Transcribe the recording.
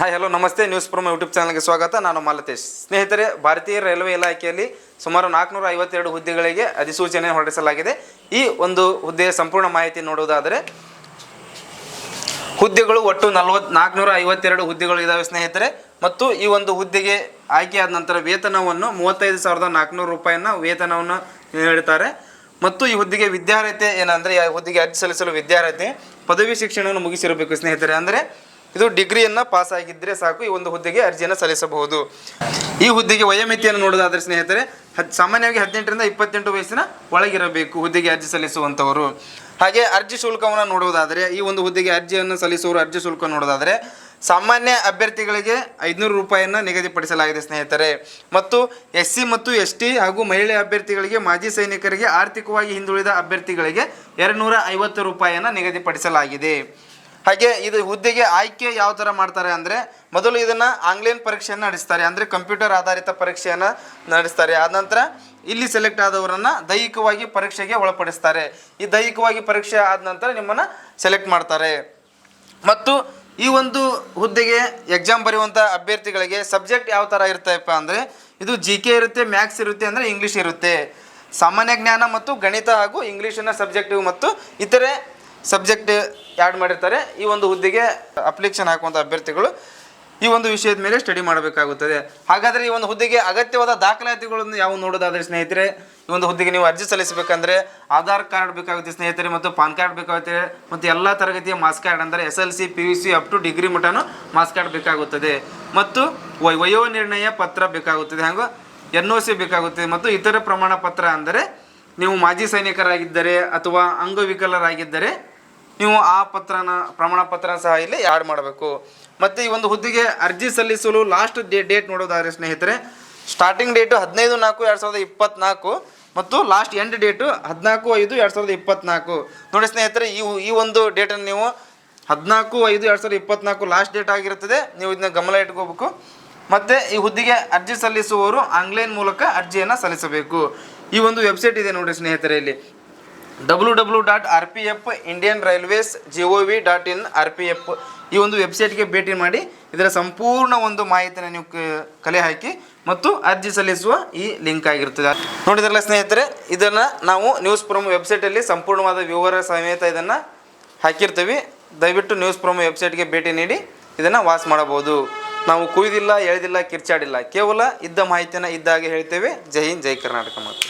Hi hello ನಮಸ್ತೆ. News from YouTube ಚಾನಲ್ಗೆ ಸ್ವಾಗತ. ನಾನು ಮಾಲತೇಶ್. ಸ್ನೇಹಿತರೆ, ಭಾರತೀಯ ರೈಲ್ವೆ ಇಲಾಖೆಯಲ್ಲಿ ಸುಮಾರು ನಾಲ್ಕುನೂರ ಐವತ್ತೆರಡು ಹುದ್ದೆಗಳಿಗೆ ಅಧಿಸೂಚನೆ ಹೊರಡಿಸಲಾಗಿದೆ. ಈ ಒಂದು ಹುದ್ದೆಯ ಸಂಪೂರ್ಣ ಮಾಹಿತಿ ನೋಡುವುದಾದರೆ, ಹುದ್ದೆಗಳು ಒಟ್ಟು ನಲವತ್ ನಾಲ್ಕುನೂರ ಐವತ್ತೆರಡು ಹುದ್ದೆಗಳು ಇದ್ದಾವೆ ಸ್ನೇಹಿತರೆ. ಮತ್ತು ಈ ಒಂದು ಹುದ್ದೆಗೆ ಆಯ್ಕೆಯಾದ ನಂತರ ವೇತನವನ್ನು ಮೂವತ್ತೈದು ಸಾವಿರದ ನಾಲ್ಕುನೂರು ರೂಪಾಯಿನ ವೇತನವನ್ನು ನೀಡುತ್ತಾರೆ. ಮತ್ತು ಈ ಹುದ್ದೆಗೆ ವಿದ್ಯಾರ್ಹತೆ ಏನಂದರೆ ಹುದ್ದೆಗೆ ಅರ್ಜಿ ಸಲ್ಲಿಸಲು ವಿದ್ಯಾರ್ಹತೆ, ಪದವಿ ಶಿಕ್ಷಣವನ್ನು ಮುಗಿಸಿರಬೇಕು ಸ್ನೇಹಿತರೆ. ಅಂದರೆ ಇದು ಡಿಗ್ರಿಯನ್ನು ಪಾಸ್ ಆಗಿದ್ದರೆ ಸಾಕು, ಈ ಒಂದು ಹುದ್ದೆಗೆ ಅರ್ಜಿಯನ್ನು ಸಲ್ಲಿಸಬಹುದು. ಈ ಹುದ್ದೆಗೆ ವಯೋಮಿತಿಯನ್ನು ನೋಡೋದಾದ್ರೆ ಸ್ನೇಹಿತರೆ ಸಾಮಾನ್ಯವಾಗಿ ಹದಿನೆಂಟರಿಂದ ಇಪ್ಪತ್ತೆಂಟು ವಯಸ್ಸಿನ ಒಳಗಿರಬೇಕು ಹುದ್ದೆಗೆ ಅರ್ಜಿ ಸಲ್ಲಿಸುವಂಥವರು. ಹಾಗೆ ಅರ್ಜಿ ಶುಲ್ಕವನ್ನು ನೋಡುವುದಾದರೆ ಈ ಒಂದು ಹುದ್ದೆಗೆ ಅರ್ಜಿಯನ್ನು ಸಲ್ಲಿಸುವವರು ಅರ್ಜಿ ಶುಲ್ಕ ನೋಡೋದಾದರೆ, ಸಾಮಾನ್ಯ ಅಭ್ಯರ್ಥಿಗಳಿಗೆ ಐದುನೂರು ರೂಪಾಯಿಯನ್ನು ನಿಗದಿಪಡಿಸಲಾಗಿದೆ ಸ್ನೇಹಿತರೆ. ಮತ್ತು ಎಸ್ ಸಿ ಮತ್ತು ಎಸ್ ಟಿ ಹಾಗೂ ಮಹಿಳೆ ಅಭ್ಯರ್ಥಿಗಳಿಗೆ, ಮಾಜಿ ಸೈನಿಕರಿಗೆ ಆರ್ಥಿಕವಾಗಿ ಹಿಂದುಳಿದ ಅಭ್ಯರ್ಥಿಗಳಿಗೆ ಎರಡುನೂರ ಐವತ್ತು ರೂಪಾಯಿಯನ್ನು ನಿಗದಿಪಡಿಸಲಾಗಿದೆ. ಹಾಗೆ ಇದು ಹುದ್ದೆಗೆ ಆಯ್ಕೆ ಯಾವ ಥರ ಮಾಡ್ತಾರೆ ಅಂದರೆ ಮೊದಲು ಇದನ್ನು ಆನ್ಲೈನ್ ಪರೀಕ್ಷೆಯನ್ನು ನಡೆಸ್ತಾರೆ. ಅಂದರೆ ಕಂಪ್ಯೂಟರ್ ಆಧಾರಿತ ಪರೀಕ್ಷೆಯನ್ನು ನಡೆಸ್ತಾರೆ. ಆದ ನಂತರ ಇಲ್ಲಿ ಸೆಲೆಕ್ಟ್ ಆದವರನ್ನು ದೈಹಿಕವಾಗಿ ಪರೀಕ್ಷೆಗೆ ಒಳಪಡಿಸ್ತಾರೆ. ಈ ದೈಹಿಕವಾಗಿ ಪರೀಕ್ಷೆ ಆದ ನಂತರ ನಿಮ್ಮನ್ನು ಸೆಲೆಕ್ಟ್ ಮಾಡ್ತಾರೆ. ಮತ್ತು ಈ ಒಂದು ಹುದ್ದೆಗೆ ಎಕ್ಸಾಮ್ ಬರೆಯುವಂಥ ಅಭ್ಯರ್ಥಿಗಳಿಗೆ ಸಬ್ಜೆಕ್ಟ್ ಯಾವ ಥರ ಇರ್ತೈಪ್ಪ ಅಂದರೆ ಇದು ಜಿ ಕೆ ಇರುತ್ತೆ ಮ್ಯಾಥ್ಸ್ ಇರುತ್ತೆ ಅಂದರೆ ಇಂಗ್ಲೀಷ್ ಇರುತ್ತೆ. ಸಾಮಾನ್ಯ ಜ್ಞಾನ ಮತ್ತು ಗಣಿತ ಹಾಗೂ ಇಂಗ್ಲೀಷಿನ ಸಬ್ಜೆಕ್ಟಿವ್ ಮತ್ತು ಇತರೆ ಸಬ್ಜೆಕ್ಟ್ ಆ್ಯಡ್ ಮಾಡಿರ್ತಾರೆ. ಈ ಒಂದು ಹುದ್ದೆಗೆ ಅಪ್ಲಿಕೇಶನ್ ಹಾಕುವಂಥ ಅಭ್ಯರ್ಥಿಗಳು ಈ ಒಂದು ವಿಷಯದ ಮೇಲೆ ಸ್ಟಡಿ ಮಾಡಬೇಕಾಗುತ್ತದೆ. ಹಾಗಾದರೆ ಈ ಒಂದು ಹುದ್ದೆಗೆ ಅಗತ್ಯವಾದ ದಾಖಲಾತಿಗಳನ್ನು ಯಾವ ನೋಡೋದಾದರೆ ಸ್ನೇಹಿತರೆ? ಈ ಒಂದು ಹುದ್ದೆಗೆ ನೀವು ಅರ್ಜಿ ಸಲ್ಲಿಸಬೇಕಂದ್ರೆ ಆಧಾರ್ ಕಾರ್ಡ್ ಬೇಕಾಗುತ್ತೆ ಸ್ನೇಹಿತರೆ ಮತ್ತು ಪಾನ್ ಕಾರ್ಡ್ ಬೇಕಾಗುತ್ತೆ ಮತ್ತು ಎಲ್ಲ ತರಗತಿಯ ಮಾಸ್ ಕಾರ್ಡ್ ಅಂದರೆ S L C, P U C up to degree ಮಟ್ಟನೂ marks card ಬೇಕಾಗುತ್ತದೆ. ಮತ್ತು ವಯೋ ನಿರ್ಣಯ ಪತ್ರ ಬೇಕಾಗುತ್ತದೆ. ಹಾಗೂ ಎನ್ ಒ ಸಿ ಬೇಕಾಗುತ್ತದೆ. ಮತ್ತು ಇತರ ಪ್ರಮಾಣ ಪತ್ರ ಅಂದರೆ ನೀವು ಮಾಜಿ ಸೈನಿಕರಾಗಿದ್ದರೆ ಅಥವಾ ಅಂಗವಿಕಲರಾಗಿದ್ದರೆ ನೀವು ಆ ಪತ್ರನ, ಪ್ರಮಾಣ ಪತ್ರ ಸಹ ಇಲ್ಲಿ ಆ್ಯಡ್ ಮಾಡಬೇಕು. ಮತ್ತು ಈ ಒಂದು ಹುದ್ದೆಗೆ ಅರ್ಜಿ ಸಲ್ಲಿಸಲು ಲಾಸ್ಟ್ ಡೇ ಡೇಟ್ ನೋಡೋದಾದ್ರೆ ಸ್ನೇಹಿತರೆ ಸ್ಟಾರ್ಟಿಂಗ್ ಡೇಟು ಹದಿನೈದು ನಾಲ್ಕು ಎರಡು ಸಾವಿರದ ಇಪ್ಪತ್ತ್ನಾಲ್ಕು ಮತ್ತು ಲಾಸ್ಟ್ ಎಂಡ್ ಡೇಟು ಹದಿನಾಲ್ಕು ಐದು ಎರಡು ಸಾವಿರದ ಇಪ್ಪತ್ತ್ನಾಲ್ಕು ನೋಡಿ ಸ್ನೇಹಿತರೆ, ಈ ಈ ಒಂದು ಡೇಟನ್ನು ನೀವು ಹದಿನಾಲ್ಕು ಐದು ಎರಡು ಸಾವಿರದ ಇಪ್ಪತ್ನಾಲ್ಕು ಲಾಸ್ಟ್ ಡೇಟ್ ಆಗಿರುತ್ತದೆ. ನೀವು ಇದನ್ನ ಗಮನ ಇಟ್ಕೋಬೇಕು. ಮತ್ತು ಈ ಹುದ್ದೆಗೆ ಅರ್ಜಿ ಸಲ್ಲಿಸುವವರು ಆನ್ಲೈನ್ ಮೂಲಕ ಅರ್ಜಿಯನ್ನು ಸಲ್ಲಿಸಬೇಕು. ಈ ಒಂದು ವೆಬ್ಸೈಟ್ ಇದೆ ನೋಡಿ ಸ್ನೇಹಿತರೆ ಇಲ್ಲಿ. W W dot R P F Indian railways G O V dot in R P F ಈ ಒಂದು ವೆಬ್ಸೈಟ್ಗೆ ಭೇಟಿ ಮಾಡಿ ಇದರ ಸಂಪೂರ್ಣ ಒಂದು ಮಾಹಿತಿನ ನೀವು ಕಲೆ ಹಾಕಿ ಮತ್ತು ಅರ್ಜಿ ಸಲ್ಲಿಸುವ ಈ ಲಿಂಕ್ ಆಗಿರ್ತದೆ ನೋಡಿದ್ರಲ್ಲ ಸ್ನೇಹಿತರೆ, ಇದನ್ನು ನಾವು ನ್ಯೂಸ್ ಪ್ರೊಮ್ ವೆಬ್ಸೈಟಲ್ಲಿ ಸಂಪೂರ್ಣವಾದ ವಿವರ ಸಮೇತ ಇದನ್ನು ಹಾಕಿರ್ತೀವಿ. ದಯವಿಟ್ಟು ನ್ಯೂಸ್ ಪ್ರೊಮ್ ವೆಬ್ಸೈಟ್ಗೆ ಭೇಟಿ ನೀಡಿ ಇದನ್ನು ವಾಸ್ ಮಾಡಬಹುದು. ನಾವು ಕುಯ್ದಿಲ್ಲ, ಎಳೆದಿಲ್ಲ, ಕಿರ್ಚಾಡಿಲ್ಲ. ಕೇವಲ ಇದ್ದ ಮಾಹಿತಿಯನ್ನು ಇದ್ದಾಗೆ ಹೇಳ್ತೇವೆ. ಜೈ ಹಿಂದ್, ಜೈ ಕರ್ನಾಟಕ ಮಾತು.